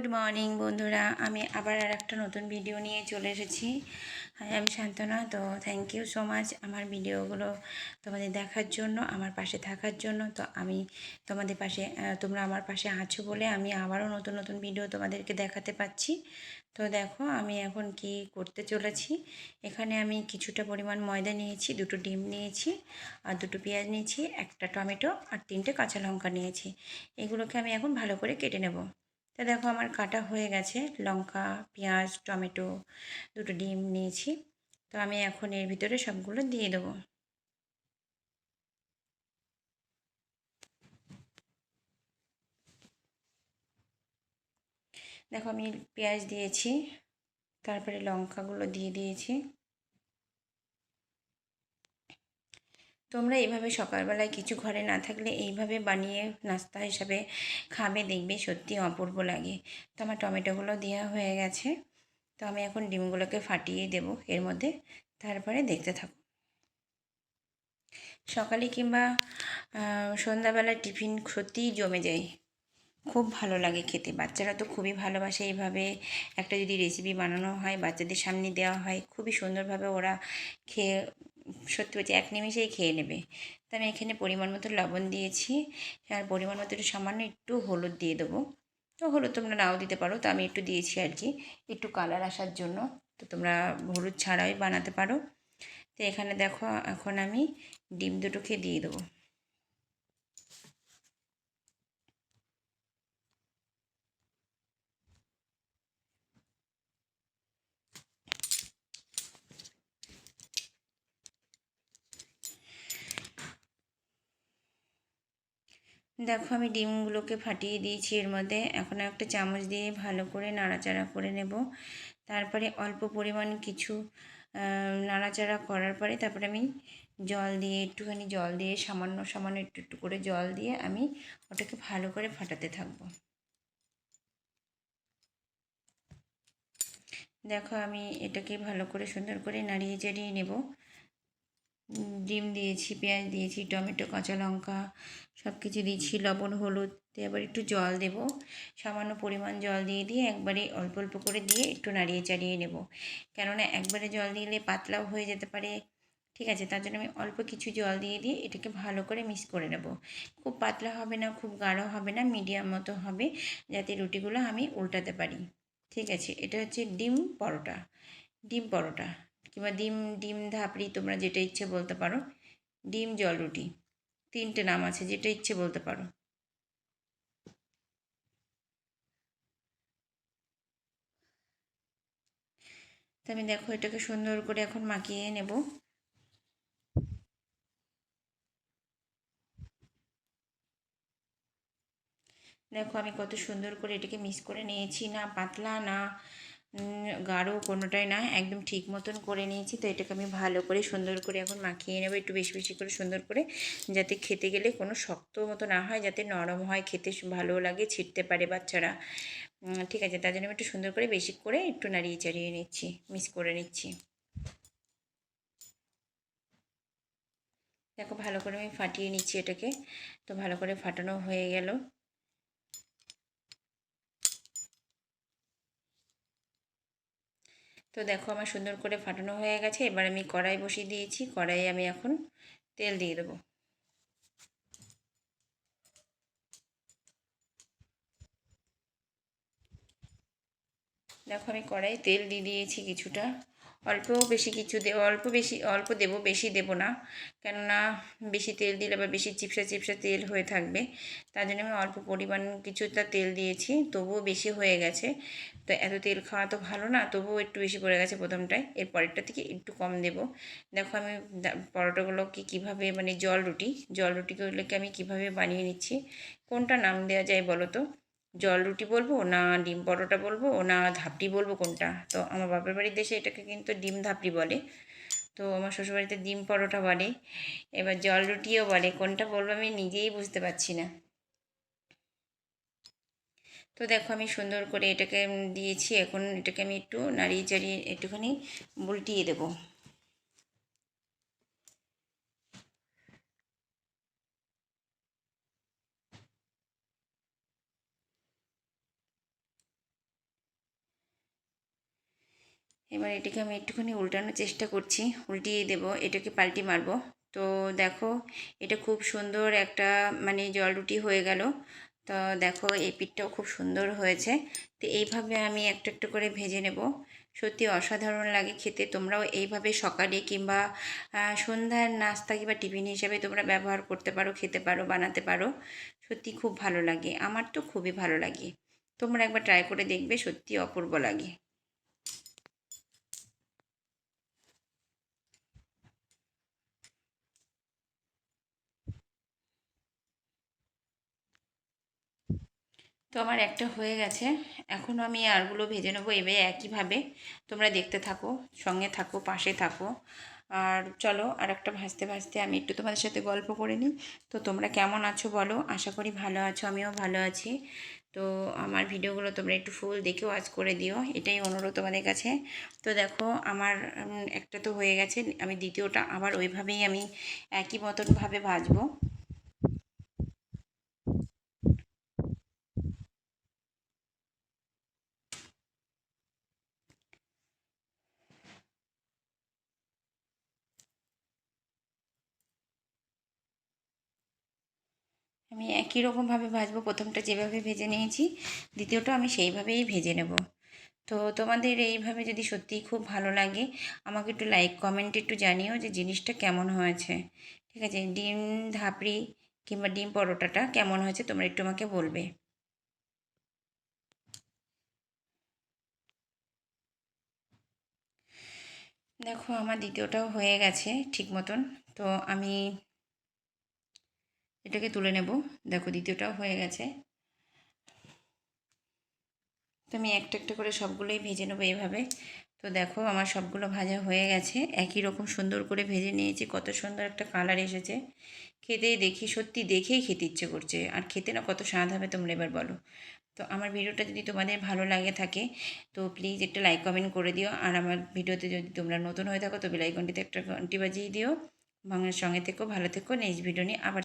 Good morning বন্ধুরা। আমি আবার আর একটা নতুন ভিডিও নিয়ে চলে এসেছি। হ্যাঁ আমি শান্তনা। তো থ্যাংক ইউ সো মাচ আমার ভিডিওগুলো তোমাদের দেখার জন্য, আমার পাশে থাকার জন্য। তো আমি তোমাদের পাশে তোমরা আমার পাশে আছো বলে আমি আবারও নতুন নতুন ভিডিও তোমাদেরকে দেখাতে পাচ্ছি। তো দেখো, আমি এখন কি করতে চলেছি। এখানে আমি কিছুটা পরিমাণ ময়দা নিয়েছি, দুটো ডিম নিয়েছি আর দুটো পেঁয়াজ নিয়েছি, একটা টমেটো আর তিনটে কাঁচা লঙ্কা নিয়েছি। এগুলোকে আমি এখন ভালো করে কেটে নেব। তা দেখো আমার কাটা হয়ে গেছে। লঙ্কা, পেঁয়াজ, টমেটো দুটো ডিম নিয়েছি। তো আমি এখন এর ভিতরে সবগুলো দিয়ে দেবো। দেখো আমি পেঁয়াজ দিয়েছি, তারপরে লঙ্কাগুলো দিয়ে দিয়েছি। তোমরা এইভাবে সকালবেলায় কিছু ঘরে না থাকলে এইভাবে বানিয়ে নাস্তা হিসাবে খাবে, দেখবে সত্যি অপূর্ব লাগে। তো আমার টমেটোগুলো দেওয়া হয়ে গেছে। তো আমি এখন ডিমগুলোকে ফাটিয়ে দেব এর মধ্যে। তারপরে দেখতে থাকো। সকালে কিংবা সন্ধ্যাবেলা টিফিন সত্যিই জমে যায়। খুব ভালো লাগে খেতে। বাচ্চারা তো খুবই ভালোবাসে এইভাবে একটা যদি রেসিপি বানানো হয়, বাচ্চাদের সামনে দেওয়া হয়, খুবই সুন্দরভাবে ওরা খেয়ে সত্যি বলছি এক নিমেষেই খেয়ে নেবে। তো আমি এখানে পরিমাণ মতো লবণ দিয়েছি। আর পরিমাণ মতো একটু সামান্য একটু হলুদ দিয়ে দেবো। তো হলুদ তোমরা নাও দিতে পারো। তো আমি একটু দিয়েছি আর কি। একটু কালার আসার জন্য। তো তোমরা হলুদ ছাড়াই বানাতে পারো। তো এখানে দেখো, এখন আমি ডিম দুটোকে দিয়ে দেবো। দেখো, আমি ডিমগুলোকে ফাটিয়ে দিয়েছি এর মধ্যে। এখন একটা চামচ দিয়ে ভালো করে নাড়াচাড়া করে নেব। তারপরে অল্প পরিমাণ কিছু নাড়াচাড়া করার পরে তারপরে আমি জল দিয়ে, একটুখানি জল দিয়ে, সামান্য সামান্য একটু একটু করে জল দিয়ে আমি ওটাকে ভালো করে ফাটাতে থাকব। দেখো, আমি এটাকে ভালো করে সুন্দর করে নাড়িয়ে চাড়িয়ে নেব। ডিম দিয়েছি, পেঁয়াজ দিয়েছি, টমেটো, কাঁচা লঙ্কা সব কিছু দিয়েছি, লবণ, হলুদ দিয়ে আবার একটু জল দেব। সামান্য পরিমাণ জল দিয়ে দিয়ে একবারে অল্প অল্প করে দিয়ে একটু নাড়িয়ে চাড়িয়ে নেব। কেননা একবারে জল দিলে পাতলাও হয়ে যেতে পারে, ঠিক আছে? তার জন্য আমি অল্প কিছু জল দিয়ে দিয়ে এটাকে ভালো করে মিক্স করে নেব। খুব পাতলা হবে না, খুব গাঢ় হবে না, মিডিয়াম মতো হবে, যাতে রুটিগুলো আমি উল্টাতে পারি। ঠিক আছে? এটা হচ্ছে ডিম পরোটা ডিম পরোটা। কিংবা ডিম ডিম ধাপড়ি তোমরা যেটা ইচ্ছে বলতে পারো। ডিম, জল, রুটি, তিনটে নাম আছে যেটা ইচ্ছে বলতে পারো। আমি দেখো এটাকে সুন্দর করে এখন মাখিয়ে নেব। দেখো আমি কত সুন্দর করে এটাকে মিক্স করে নিয়েছি, না পাতলা, না গাঢ় কোনোটাই না, একদম ঠিক মতন করে নিয়েছি। তো এটাকে আমি ভালো করে সুন্দর করে এখন মাখিয়ে নেব, একটু বেশি বেশি করে সুন্দর করে, যাতে খেতে গেলে কোনো শক্ত মতো না হয়, যাতে নরম হয়, খেতে ভালো লাগে, ছিটতে পারে বাচ্চারা। ঠিক আছে, তার জন্য আমি একটু সুন্দর করে বেশি করে একটু নাড়িয়ে চাড়িয়ে নিচ্ছি, মিক্স করে নিচ্ছি। দেখো, ভালো করে আমি ফাটিয়ে নিচ্ছি এটাকে। তো ভালো করে ফাটানো হয়ে গেল। তো দেখো আমার সুন্দর করে ফাটানো হয়ে গেছে। এবার আমি কড়াই বসিয়ে দিয়েছি। কড়াইয়ে আমি এখন তেল দিয়ে দেবো। দেখো আমি কড়াই তেল দিয়ে দিয়েছি কিছুটা। অল্প বেশি কিছু দেব অল্প বেশি, অল্প দেব, বেশি দেব না। কেননা বেশি তেল দিলে আবার বেশি চিপসা চিপসা তেল হয়ে থাকবে। তার জন্য আমি অল্প পরিমাণ কিছুটা তেল দিয়েছি, তবুও বেশি হয়ে গেছে। তো এত তেল খাওয়া তো ভালো না, তবুও একটু বেশি পড়ে গেছে প্রথমটায়। এর পরেরটা থেকে একটু কম দেব। দেখো আমি পরোটাগুলোকে কীভাবে মানে জল রুটি, জল রুটিগুলোকে আমি কীভাবে বানিয়ে নিচ্ছি, কোনটা নাম দেওয়া যায় বলো তো? জল রুটি বলব না ডিম পরোটা বলব, না ধাপড়ি বলব কোনটা? তো আমার বাপের বাড়ির দেশে এটাকে কিন্তু ডিম ধাপড়ি বলে। তো আমার শ্বশুরবাড়িতে ডিম পরোটা বলে। এবার জল রুটিও বলে। কোনটা বলব আমি নিজেই বুঝতে পারছি না। তো দেখো আমি সুন্দর করে এটাকে দিয়েছি। এখন এটাকে আমি একটু নাড়িয়ে চাড়িয়ে একটুখানি উল্টিয়ে দেবো। এবার এটাকে আমি একটুখানি উল্টানোর চেষ্টা করছি, উল্টিয়ে দেব, এটাকে পাল্টি মারবো। তো দেখো, এটা খুব সুন্দর একটা মানে জল রুটি হয়ে গেল। তো দেখো, এই পিঠটাও খুব সুন্দর হয়েছে। তো এইভাবে আমি একটু একটু করে ভেজে নেব। সত্যি অসাধারণ লাগে খেতে। তোমরাও এইভাবে সকালে কিংবা সন্ধ্যার নাস্তা কিংবা টিফিন হিসেবে তোমরা ব্যবহার করতে পারো, খেতে পারো, বানাতে পারো। সত্যি খুব ভালো লাগে। আমার তো খুবই ভালো লাগে। তোমরা একবার ট্রাই করে দেখবে, সত্যি অপূর্ব লাগে। তো আমার একটা হয়ে গেছে। এখন আমি আরগুলো ভেজে নেব এবার একইভাবে। তোমরা দেখতে থাকো, সঙ্গে থাকো, পাশে থাকো। আর চলো আর একটা ভাজতে ভাজতে আমি একটু তোমাদের সাথে গল্প করে নিই। তো তোমরা কেমন আছো বলো? আশা করি ভালো আছো, আমিও ভালো আছি। তো আমার ভিডিওগুলো তোমরা একটু ফুল দেখেও আজ করে দিও, এটাই অনুরোধ তোমাদের কাছে। তো দেখো, আমার একটা তো হয়ে গেছে, আমি দ্বিতীয়টা আবার ওইভাবেই আমি একই মতনভাবে ভাজবো। আমি একই রকমভাবে ভাজবো। প্রথমটা যেভাবে ভেজে নিয়েছি, দ্বিতীয়টা আমি সেইভাবেই ভেজে নেব। তো তোমাদের এইভাবে যদি সত্যিই খুব ভালো লাগে, আমাকে একটু লাইক কমেন্ট একটু জানিও যে জিনিসটা কেমন হয়েছে। ঠিক আছে? ডিম ধাপড়ি কিংবা ডিম পরোটাটা কেমন হয়েছে তোমরা একটু আমাকে বলবে। দেখো, আমার দ্বিতীয়টাও হয়ে গেছে ঠিক মতন। তো আমি এটাকে তুলে নেব। দেখো, দ্বিতীয়টাও হয়ে গেছে। তো আমি একটা একটা করে সবগুলোই ভেজে নেব এইভাবে তো দেখো, আমার সবগুলো ভাজা হয়ে গেছে। একই রকম সুন্দর করে ভেজে নিয়েছি। কত সুন্দর একটা কালার এসেছে। খেতেই দেখি, সত্যি দেখেই খেতে ইচ্ছে করছে। আর খেতে না কত স্বাদ হবে তোমরা এবার বলো। তো আমার ভিডিওটা যদি তোমাদের ভালো লাগে থাকে, তো প্লিজ একটা লাইক কমেন্ট করে দিও। আর আমার ভিডিওতে যদি তোমরা নতুন হয়ে থাকো, তো বেলাইকনটিতে একটা ঘন্টি বাজিয়ে দিও। বাংলার সঙ্গে থেকো, ভালো থেকো। নেক্সট ভিডিও নিয়ে আবার